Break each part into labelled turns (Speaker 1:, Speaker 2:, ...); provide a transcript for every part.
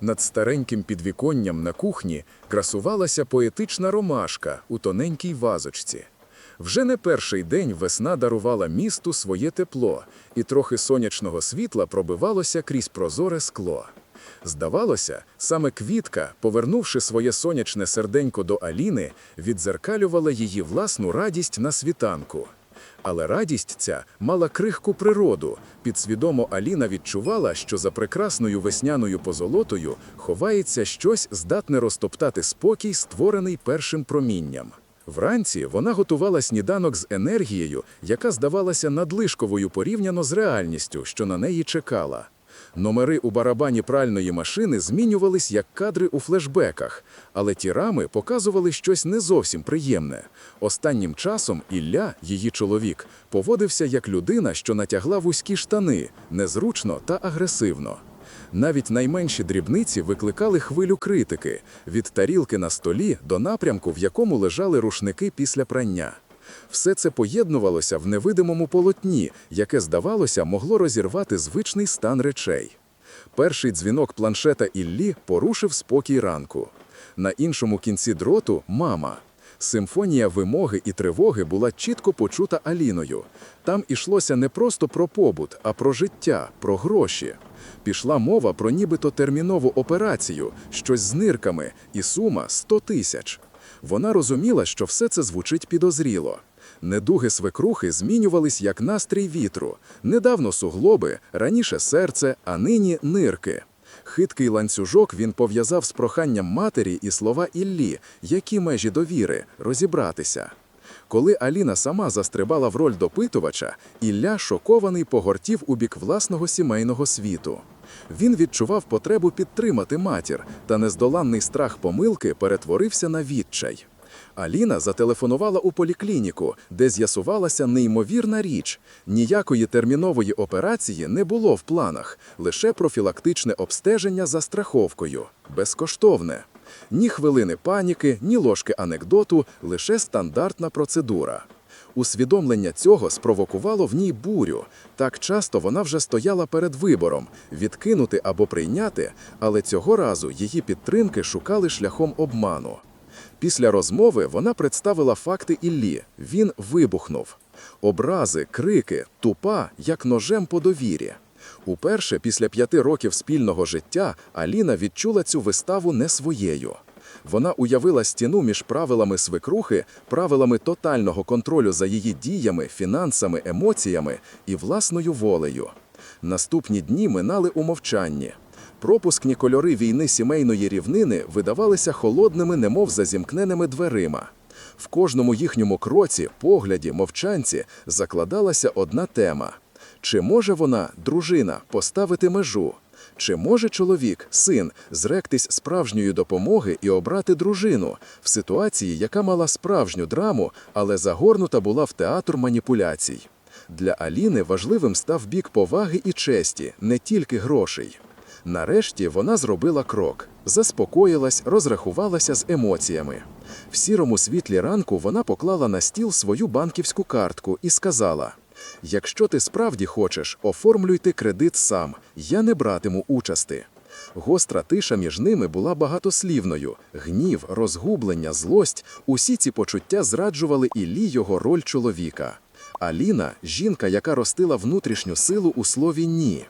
Speaker 1: Над стареньким підвіконням на кухні красувалася поетична ромашка у тоненькій вазочці. Вже не перший день весна дарувала місту своє тепло, і трохи сонячного світла пробивалося крізь прозоре скло. Здавалося, саме квітка, повернувши своє сонячне серденько до Аліни, відзеркалювала її власну радість на світанку. Але радість ця мала крихку природу. Підсвідомо Аліна відчувала, що за прекрасною весняною позолотою ховається щось, здатне розтоптати спокій, створений першим промінням. Вранці вона готувала сніданок з енергією, яка здавалася надлишковою порівняно з реальністю, що на неї чекала. Номери у барабані пральної машини змінювались як кадри у флешбеках, але ті рами показували щось не зовсім приємне. Останнім часом Ілля, її чоловік, поводився як людина, що натягла вузькі штани, незручно та агресивно. Навіть найменші дрібниці викликали хвилю критики від тарілки на столі до напрямку, в якому лежали рушники після прання. Все це поєднувалося в невидимому полотні, яке, здавалося, могло розірвати звичний стан речей. Перший дзвінок планшета Іллі порушив спокій ранку. На іншому кінці дроту – мама. Симфонія вимоги і тривоги була чітко почута Аліною. Там ішлося не просто про побут, а про життя, про гроші. Пішла мова про нібито термінову операцію, щось з нирками, і сума – 100 тисяч. Вона розуміла, що все це звучить підозріло. Недуги свекрухи змінювались як настрій вітру. Недавно суглоби, раніше серце, а нині нирки. Хиткий ланцюжок він пов'язав з проханням матері і слова Іллі, які межі довіри, розібратися. Коли Аліна сама застрибала в роль допитувача, Ілля, шокований, погортів у бік власного сімейного світу. Він відчував потребу підтримати матір, та нездоланний страх помилки перетворився на відчай. Аліна зателефонувала у поліклініку, де з'ясувалася неймовірна річ. Ніякої термінової операції не було в планах, лише профілактичне обстеження за страховкою, безкоштовне. Ні хвилини паніки, ні ложки анекдоту, лише стандартна процедура. Усвідомлення цього спровокувало в ній бурю. Так часто вона вже стояла перед вибором – відкинути або прийняти, але цього разу її підтримки шукали шляхом обману. Після розмови вона представила факти Іллі. Він вибухнув. Образи, крики, тупа, як ножем по довірі. Уперше після п'яти років спільного життя Аліна відчула цю виставу не своєю. Вона уявила стіну між правилами свекрухи, правилами тотального контролю за її діями, фінансами, емоціями і власною волею. Наступні дні минали у мовчанні. Пропускні кольори війни сімейної рівнини видавалися холодними, немов за зімкненими дверима. В кожному їхньому кроці, погляді, мовчанці закладалася одна тема. Чи може вона, дружина, поставити межу? Чи може чоловік, син, зректись справжньої допомоги і обрати дружину в ситуації, яка мала справжню драму, але загорнута була в театр маніпуляцій? Для Аліни важливим став бік поваги і честі, не тільки грошей. Нарешті вона зробила крок, заспокоїлась, розрахувалася з емоціями. В сірому світлі ранку вона поклала на стіл свою банківську картку і сказала: Якщо ти справді хочеш, оформлюйте кредит сам, я не братиму участи. Гостра тиша між ними була багатослівною. Гнів, розгублення, злость усі ці почуття зраджували Іллі його роль чоловіка. Аліна жінка, яка ростила внутрішню силу у слові ні.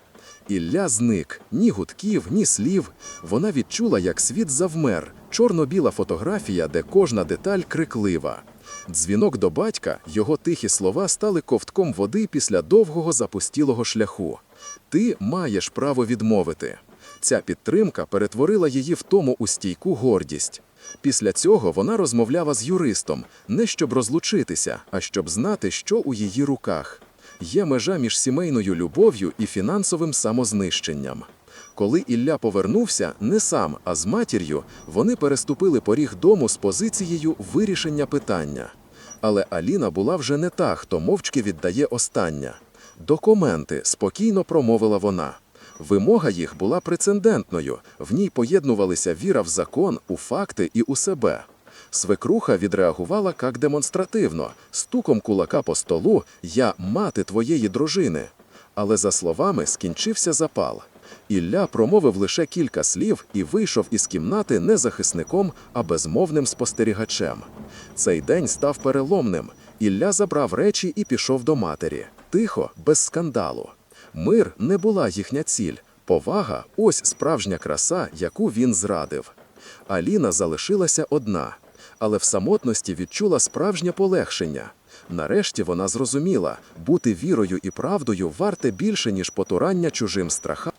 Speaker 1: Ілля зник, ні гудків, ні слів. Вона відчула, як світ завмер, чорно-біла фотографія, де кожна деталь криклива. Дзвінок до батька, його тихі слова стали ковтком води після довгого запустілого шляху. Ти маєш право відмовити. Ця підтримка перетворила її в тому у стійку гордість. Після цього вона розмовляла з юристом, не щоб розлучитися, а щоб знати, що у її руках. Є межа між сімейною любов'ю і фінансовим самознищенням. Коли Ілля повернувся не сам, а з матір'ю, вони переступили поріг дому з позицією вирішення питання. Але Аліна була вже не та, хто мовчки віддає остання. Документи, спокійно промовила вона. Вимога їх була прецедентною, в ній поєднувалися віра в закон, у факти і у себе. Свекруха відреагувала як демонстративно, стуком кулака по столу «Я мати твоєї дружини». Але за словами скінчився запал. Ілля промовив лише кілька слів і вийшов із кімнати не захисником, а безмовним спостерігачем. Цей день став переломним. Ілля забрав речі і пішов до матері. Тихо, без скандалу. Мир не була їхня ціль. Повага ось справжня краса, яку він зрадив. Аліна залишилася одна, але в самотності відчула справжнє полегшення. Нарешті вона зрозуміла, бути вірою і правдою варте більше, ніж потурання чужим страхам.